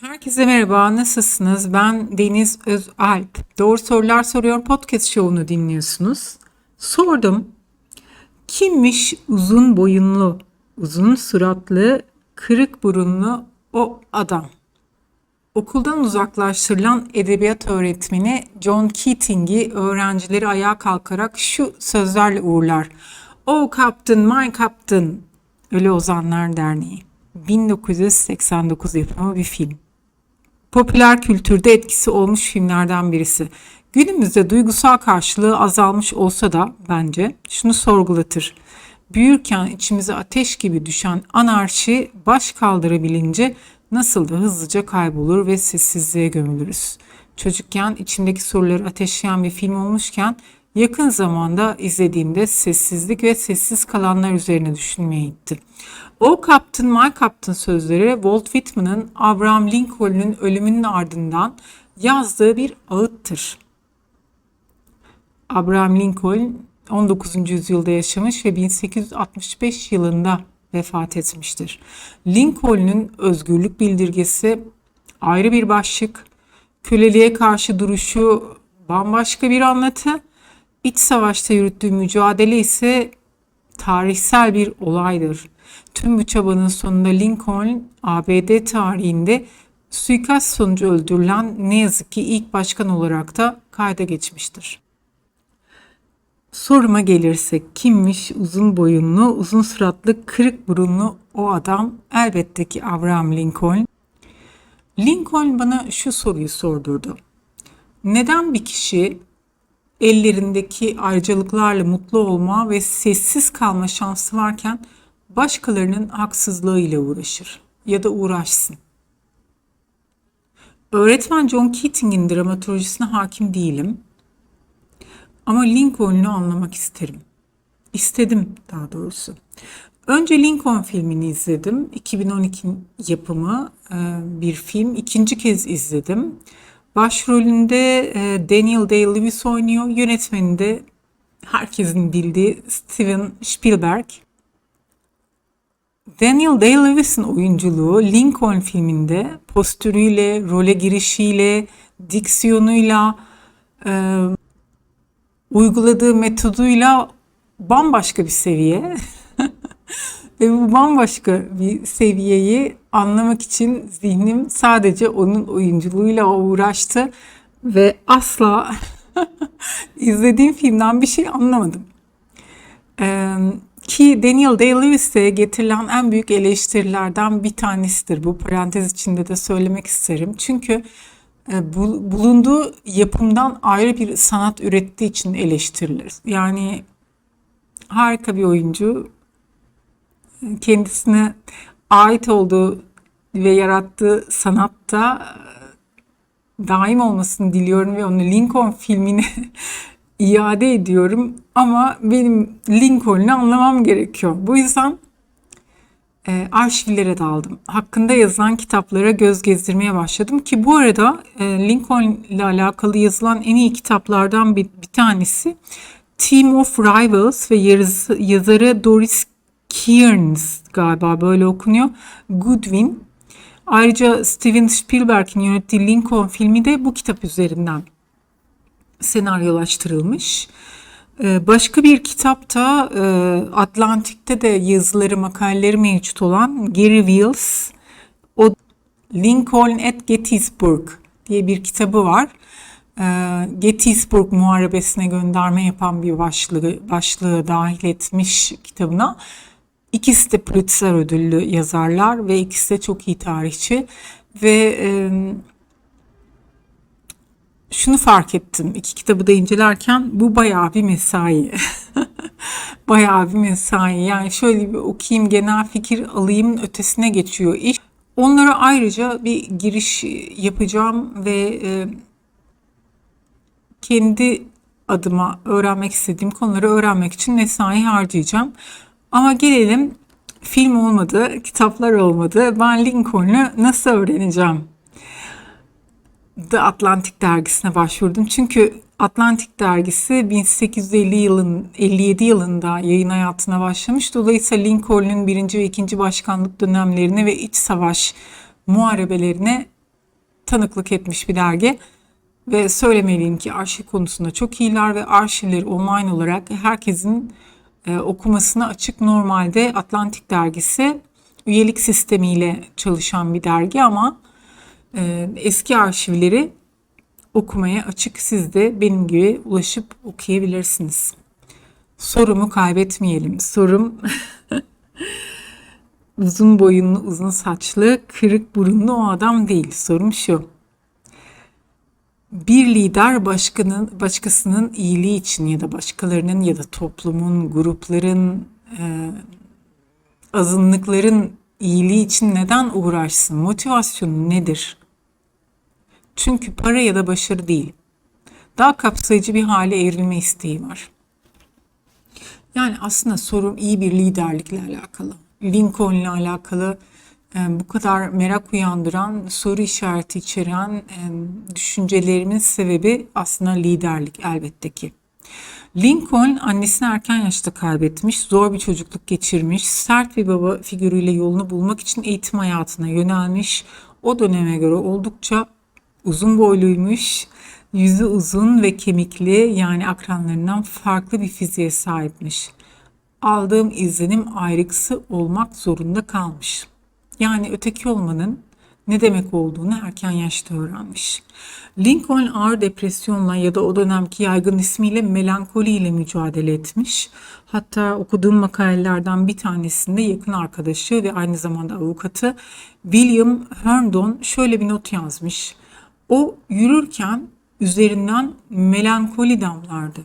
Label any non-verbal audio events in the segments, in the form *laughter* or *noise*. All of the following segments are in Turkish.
Herkese merhaba, nasılsınız? Ben Deniz Özalp. Doğru Sorular Soruyor podcast şovunu dinliyorsunuz. Sordum, kimmiş uzun boyunlu, uzun suratlı, kırık burunlu o adam? Okuldan uzaklaştırılan edebiyat öğretmeni John Keating'i öğrencileri ayağa kalkarak şu sözlerle uğurlar. Oh Captain, my Captain, Ölü Ozanlar Derneği. 1989 yapımı bir film. Popüler kültürde etkisi olmuş filmlerden birisi. Günümüzde duygusal karşılığı azalmış olsa da bence şunu sorgulatır. Büyürken içimize ateş gibi düşen anarşi baş kaldırabilince nasıl da hızlıca kaybolur ve sessizliğe gömülürüz. Çocukken içimdeki soruları ateşleyen bir film olmuşken yakın zamanda izlediğimde sessizlik ve sessiz kalanlar üzerine düşünmeye itti. O Captain My Captain sözleri Walt Whitman'ın Abraham Lincoln'un ölümünün ardından yazdığı bir ağıttır. Abraham Lincoln 19. yüzyılda yaşamış ve 1865 yılında vefat etmiştir. Lincoln'un özgürlük bildirgesi ayrı bir başlık, köleliğe karşı duruşu bambaşka bir anlatı, iç savaşta yürüttüğü mücadele ise tarihsel bir olaydır. Tüm bu çabanın sonunda Lincoln ABD tarihinde suikast sonucu öldürülen ne yazık ki ilk başkan olarak da kayda geçmiştir. Soruma gelirsek kimmiş uzun boyunlu, uzun suratlı, kırık burunlu o adam? Elbette ki Abraham Lincoln. Lincoln bana şu soruyu sordurdu. Neden bir kişi ellerindeki ayrıcalıklarla mutlu olma ve sessiz kalma şansı varken başkalarının haksızlığıyla uğraşır ya da uğraşsın. Öğretmen John Keating'in dramaturjisine hakim değilim. Ama Lincoln'u anlamak isterim. İstedim daha doğrusu. Önce Lincoln filmini izledim. 2012 yapımı e, bir film. İkinci kez izledim. Başrolünde e, Daniel Day-Lewis oynuyor. Yönetmeninde herkesin bildiği Steven Spielberg. Daniel Day-Lewis'in oyunculuğu Lincoln filminde postürüyle, role girişiyle, diksiyonuyla, e, uyguladığı metoduyla bambaşka bir seviye. *laughs* Ve bu bambaşka bir seviyeyi anlamak için zihnim sadece onun oyunculuğuyla uğraştı ve asla *laughs* izlediğim filmden bir şey anlamadım. Ee, ki Daniel Day-Lewis'e getirilen en büyük eleştirilerden bir tanesidir. Bu parantez içinde de söylemek isterim. Çünkü e, bulunduğu yapımdan ayrı bir sanat ürettiği için eleştirilir. Yani harika bir oyuncu. Kendisine ait olduğu ve yarattığı sanatta e, daim olmasını diliyorum ve onu Lincoln filmine *laughs* iade ediyorum ama benim Lincoln'u anlamam gerekiyor. Bu yüzden e, arşivlere daldım. Hakkında yazılan kitaplara göz gezdirmeye başladım ki bu arada e, Lincoln ile alakalı yazılan en iyi kitaplardan bir, bir tanesi Team of Rivals ve yazı, yazarı Doris Kearns galiba böyle okunuyor. Goodwin. Ayrıca Steven Spielberg'in yönettiği Lincoln filmi de bu kitap üzerinden senaryolaştırılmış. Ee, başka bir kitapta e, Atlantik'te de yazıları, makaleleri mevcut olan Gary Wills, o Lincoln at Gettysburg diye bir kitabı var. Ee, Gettysburg Muharebesi'ne gönderme yapan bir başlığı, başlığı dahil etmiş kitabına. İkisi de Pulitzer ödüllü yazarlar ve ikisi de çok iyi tarihçi ve şunu fark ettim iki kitabı da incelerken bu bayağı bir mesai. *laughs* bayağı bir mesai. Yani şöyle bir okuyayım genel fikir alayım ötesine geçiyor iş. Onlara ayrıca bir giriş yapacağım ve e, kendi adıma öğrenmek istediğim konuları öğrenmek için mesai harcayacağım. Ama gelelim film olmadı, kitaplar olmadı. Ben Lincoln'u nasıl öğreneceğim? The Atlantic dergisine başvurdum. Çünkü Atlantic dergisi 1850 yılın 57 yılında yayın hayatına başlamış. Dolayısıyla Lincoln'un birinci ve ikinci başkanlık dönemlerine ve iç savaş muharebelerine tanıklık etmiş bir dergi. Ve söylemeliyim ki arşiv konusunda çok iyiler ve arşivleri online olarak herkesin e, okumasına açık. Normalde Atlantik dergisi üyelik sistemiyle çalışan bir dergi ama e, eski arşivleri okumaya açık. Siz de benim gibi ulaşıp okuyabilirsiniz. Sorumu kaybetmeyelim. Sorum *laughs* uzun boyunlu, uzun saçlı, kırık burunlu o adam değil. Sorum şu. Bir lider başkanın, başkasının iyiliği için ya da başkalarının ya da toplumun, grupların, e, azınlıkların iyiliği için neden uğraşsın? Motivasyonu nedir? Çünkü para ya da başarı değil. Daha kapsayıcı bir hale evrilme isteği var. Yani aslında sorum iyi bir liderlikle alakalı. Lincoln'la alakalı e, bu kadar merak uyandıran, soru işareti içeren e, düşüncelerimin sebebi aslında liderlik elbette ki. Lincoln annesini erken yaşta kaybetmiş, zor bir çocukluk geçirmiş, sert bir baba figürüyle yolunu bulmak için eğitim hayatına yönelmiş. O döneme göre oldukça uzun boyluymuş, yüzü uzun ve kemikli yani akranlarından farklı bir fiziğe sahipmiş. Aldığım izlenim ayrıksı olmak zorunda kalmış. Yani öteki olmanın ne demek olduğunu erken yaşta öğrenmiş. Lincoln ağır depresyonla ya da o dönemki yaygın ismiyle melankoli ile mücadele etmiş. Hatta okuduğum makalelerden bir tanesinde yakın arkadaşı ve aynı zamanda avukatı William Herndon şöyle bir not yazmış. O yürürken üzerinden melankoli damlardı.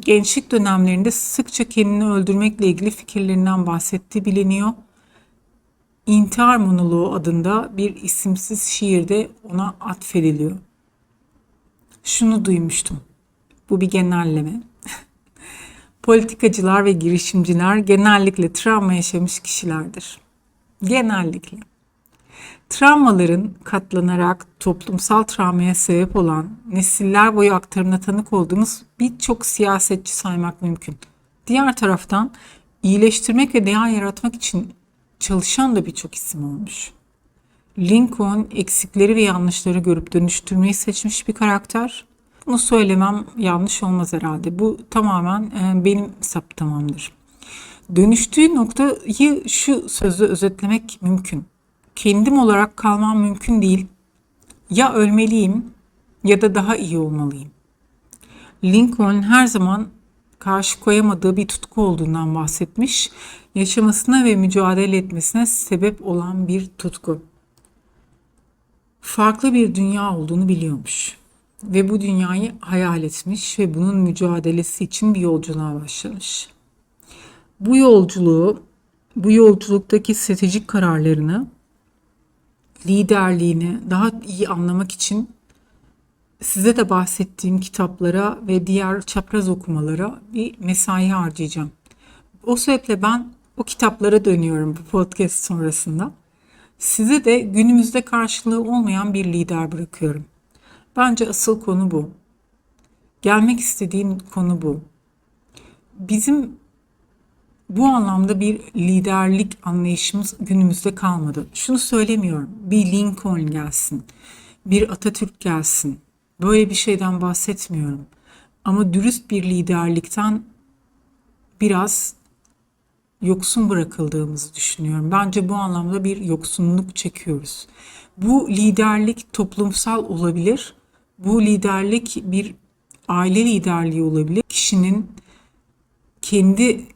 Gençlik dönemlerinde sıkça kendini öldürmekle ilgili fikirlerinden bahsettiği biliniyor. İntihar Monoloğu adında bir isimsiz şiirde ona atfediliyor. Şunu duymuştum. Bu bir genelleme. *laughs* Politikacılar ve girişimciler genellikle travma yaşamış kişilerdir. Genellikle. Travmaların katlanarak toplumsal travmaya sebep olan nesiller boyu aktarımına tanık olduğumuz birçok siyasetçi saymak mümkün. Diğer taraftan iyileştirmek ve değer yaratmak için çalışan da birçok isim olmuş. Lincoln eksikleri ve yanlışları görüp dönüştürmeyi seçmiş bir karakter. Bunu söylemem yanlış olmaz herhalde. Bu tamamen e, benim saptamamdır. Dönüştüğü noktayı şu sözü özetlemek mümkün. Kendim olarak kalmam mümkün değil. Ya ölmeliyim ya da daha iyi olmalıyım. Lincoln her zaman karşı koyamadığı bir tutku olduğundan bahsetmiş. Yaşamasına ve mücadele etmesine sebep olan bir tutku. Farklı bir dünya olduğunu biliyormuş ve bu dünyayı hayal etmiş ve bunun mücadelesi için bir yolculuğa başlamış. Bu yolculuğu, bu yolculuktaki stratejik kararlarını, liderliğini daha iyi anlamak için size de bahsettiğim kitaplara ve diğer çapraz okumalara bir mesai harcayacağım. O sebeple ben o kitaplara dönüyorum bu podcast sonrasında. Size de günümüzde karşılığı olmayan bir lider bırakıyorum. Bence asıl konu bu. Gelmek istediğim konu bu. Bizim bu anlamda bir liderlik anlayışımız günümüzde kalmadı. Şunu söylemiyorum. Bir Lincoln gelsin, bir Atatürk gelsin, Böyle bir şeyden bahsetmiyorum. Ama dürüst bir liderlikten biraz yoksun bırakıldığımızı düşünüyorum. Bence bu anlamda bir yoksunluk çekiyoruz. Bu liderlik toplumsal olabilir. Bu liderlik bir aile liderliği olabilir. Kişinin kendi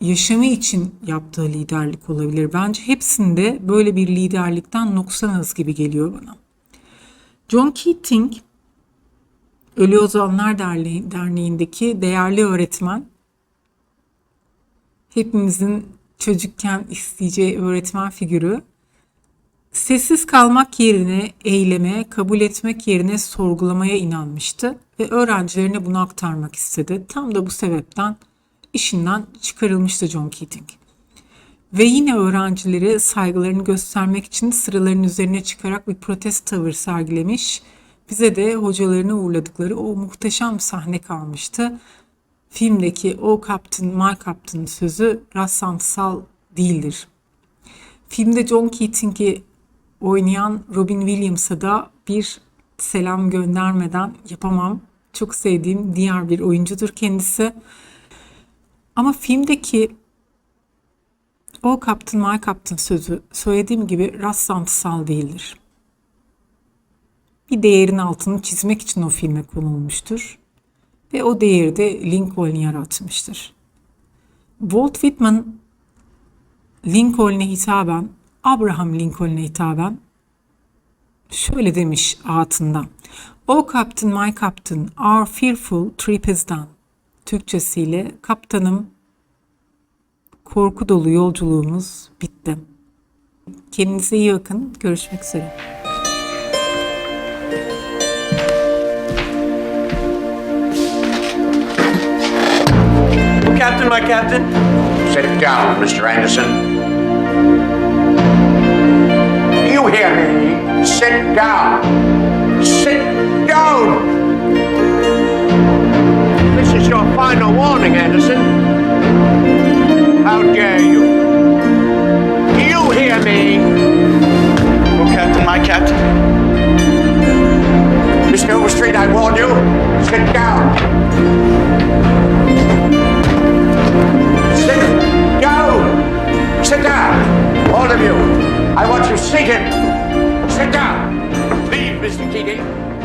yaşamı için yaptığı liderlik olabilir. Bence hepsinde böyle bir liderlikten noksanız gibi geliyor bana. John Keating Ölü Ozanlar Derneği, Derneği'ndeki değerli öğretmen. Hepimizin çocukken isteyeceği öğretmen figürü. Sessiz kalmak yerine eyleme, kabul etmek yerine sorgulamaya inanmıştı ve öğrencilerine bunu aktarmak istedi. Tam da bu sebepten işinden çıkarılmıştı John Keating. Ve yine öğrencileri saygılarını göstermek için sıraların üzerine çıkarak bir protest tavır sergilemiş bize de hocalarını uğurladıkları o muhteşem sahne kalmıştı. Filmdeki o Captain, My Captain sözü rassamsal değildir. Filmde John Keating'i oynayan Robin Williams'a da bir selam göndermeden yapamam. Çok sevdiğim diğer bir oyuncudur kendisi. Ama filmdeki o Captain My Captain sözü söylediğim gibi rastlantısal değildir. Bir değerin altını çizmek için o filme konulmuştur. Ve o değeri de Lincoln yaratmıştır. Walt Whitman Lincoln'e hitaben, Abraham Lincoln'e hitaben şöyle demiş altında. O Captain, my Captain, our fearful trip is done. Türkçesiyle kaptanım korku dolu yolculuğumuz bitti. Kendinize iyi bakın. Görüşmek üzere. Captain, my captain. Sit down, Mr. Anderson. Do you hear me? Sit down. Sit down. Your final warning, Anderson. How dare you? Do you hear me? Oh, Captain, my captain. Mr. Overstreet, I warn you. Sit down. Sit down. Sit down. All of you. I want you seated. Sit down. Leave, Mr. Keating.